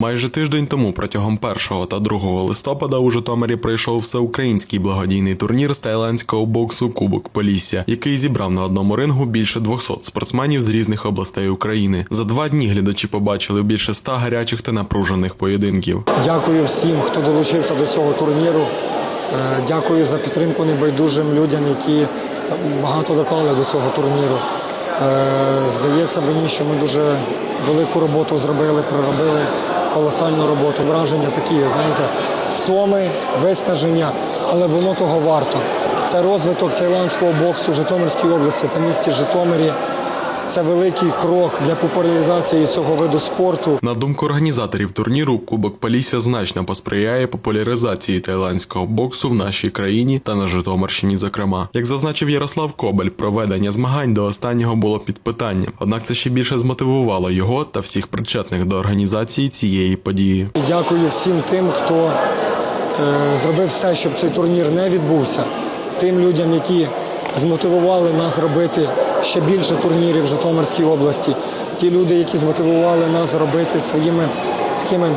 Майже тиждень тому, протягом 1 та 2 листопада, у Житомирі пройшов всеукраїнський благодійний турнір з тайландського боксу Кубок Полісся, який зібрав на одному рингу більше 200 спортсменів з різних областей України. За два дні глядачі побачили більше 100 гарячих та напружених поєдинків. Дякую всім, хто долучився до цього турніру. Е, Дякую за підтримку небайдужим людям, які багато доклали до цього турніру. Е, Здається мені, що ми дуже велику роботу зробили, проробили колосальну роботу. Враження такі, знаєте, втоми, виснаження, але воно того варто. Це розвиток тайландського боксу в Житомирській області та місті Житомирі. Це великий крок для популяризації цього виду спорту. На думку організаторів турніру, Кубок Полісся значно посприяє популяризації тайландського боксу в нашій країні та на Житомирщині, зокрема. Як зазначив Ярослав Кобель, проведення змагань до останнього було під питанням. Однак це ще більше змотивувало його та всіх причетних до організації цієї події. І Дякую всім тим, хто е, зробив все, щоб цей турнір не відбувся. Тим людям, які змотивували нас робити ще більше турнірів в Житомирській області. Ті люди, які змотивували нас робити своїми такими,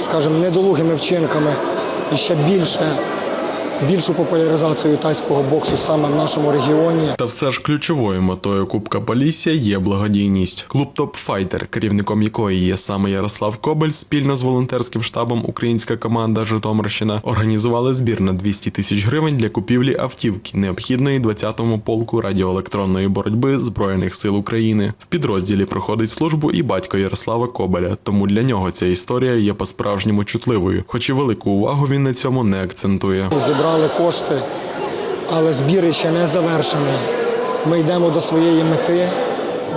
скажімо, недолугими вчинками і ще більше, більшу популяризацію тайського боксу саме в нашому регіоні. Та все ж ключовою метою Кубка Полісся є благодійність. Клуб Топ Файтер, керівником якої є саме Ярослав Кобель, спільно з волонтерським штабом Українська команда Житомирщина організували збір на 200 тисяч гривень для купівлі автівки, необхідної 20-му полку радіоелектронної боротьби Збройних сил України. В підрозділі проходить службу і батько Ярослава Кобеля, тому для нього ця історія є по-справжньому чутливою, хоч і велику увагу він на цьому не акцентує. Зібрали кошти, але збір ще не завершений. Ми йдемо до своєї мети.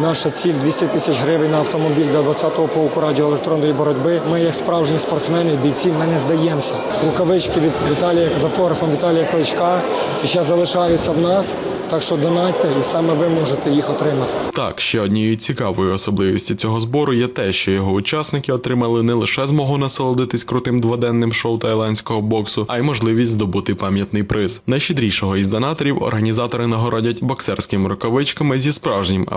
Наша ціль 200 тисяч гривень на автомобіль для 20-го полку радіоелектронної боротьби. Ми, як справжні спортсмени, бійці, ми не здаємося. Рукавички від Віталія з автографом Віталія Кличка ще залишаються в нас. Так що донатьте, і саме ви можете їх отримати. Так, ще однією цікавою особливістю цього збору є те, що його учасники отримали не лише змогу насолодитись крутим дводенним шоу тайландського боксу, а й можливість здобути пам'ятний приз. Найщедрішого із донаторів організатори нагородять боксерськими рукавичками зі справжнім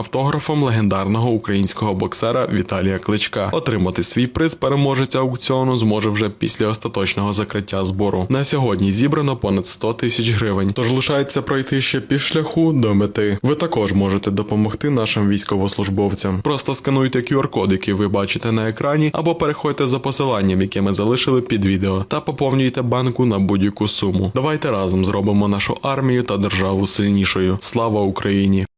автографом легендарного українського боксера Віталія Кличка. Отримати свій приз переможець аукціону зможе вже після остаточного закриття збору. На сьогодні зібрано понад 100 тисяч гривень, тож лишається пройти ще півшляху до мети. Ви також можете допомогти нашим військовослужбовцям. Просто скануйте QR-код, який ви бачите на екрані, або переходьте за посиланням, яке ми залишили під відео, та поповнюйте банку на будь-яку суму. Давайте разом зробимо нашу армію та державу сильнішою. Слава Україні!